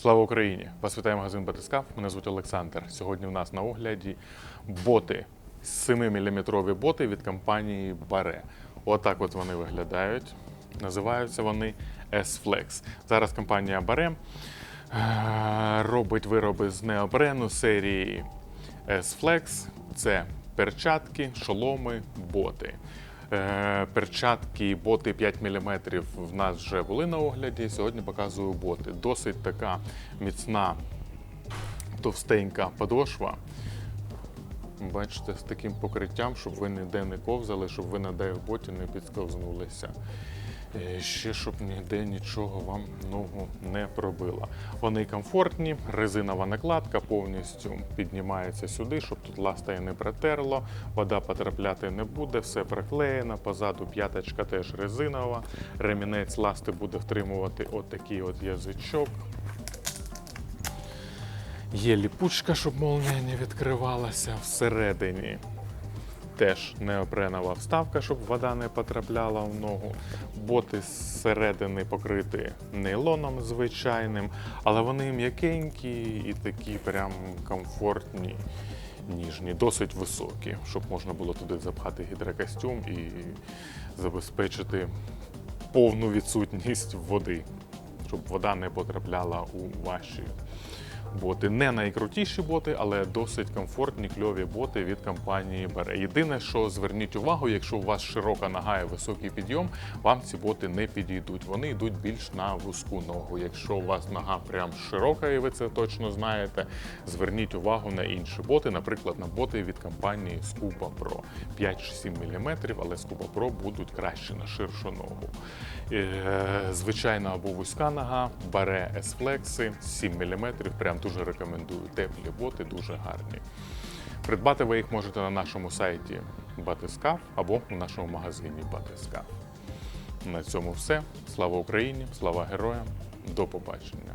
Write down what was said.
Слава Україні! Вас вітає магазин Батискаф. Мене звуть Олександр. Сьогодні в нас на огляді боти. 7-мм боти від компанії Баре. Отак от вони виглядають. Називаються вони S-Flex. Зараз компанія Баре е, робить вироби з неопрену серії S-Flex. Це перчатки, шоломи, боти. Е, Перчатки, боти 5 мм в нас вже були на огляді. Сьогодні показую боти. Досить така міцна, товстенька подошва. Бачите, з таким покриттям, щоб ви ніде не ковзали, щоб ви на дай в боті не підсковзнулися. Е, Ще щоб ніде нічого вам ногу не пробило. Вони комфортні, резинова накладка повністю піднімається сюди, щоб тут ластає не протерло, вода потрапляти не буде, все проклеєно. Позаду п'яточка теж резинова. Ремінець ласти буде втримувати отакий от язичок. Є ліпучка, щоб молнія не відкривалася всередині. Теж неопренова вставка, щоб вода не потрапляла в ногу. Боти зсередини покриті нейлоном звичайним, але вони м'якенькі і такі прям комфортні, ніжні, досить високі, щоб можна було туди запхати гідрокостюм і забезпечити повну відсутність води, щоб вода не потрапляла у ваші боти. Не найкрутіші боти, але досить комфортні, кльові боти від компанії Бере. Єдине, що зверніть увагу, якщо у вас широка нога і високий підйом, вам ці боти не підійдуть. Вони йдуть більш на вузьку ногу. Якщо у вас нога прям широка, і ви це точно знаєте, зверніть увагу на інші боти, наприклад, на боти від компанії Scuba Pro 5-7 мм, але Scuba Pro будуть краще на ширшу ногу. Е, Звичайна або вузька нога, бере S-Flex 7 мм, прям дуже рекомендую. Теплі боти, дуже гарні. Придбати ви їх можете на нашому сайті Батискаф або у нашому магазині Батискаф. На цьому все. Слава Україні, слава героям. До побачення.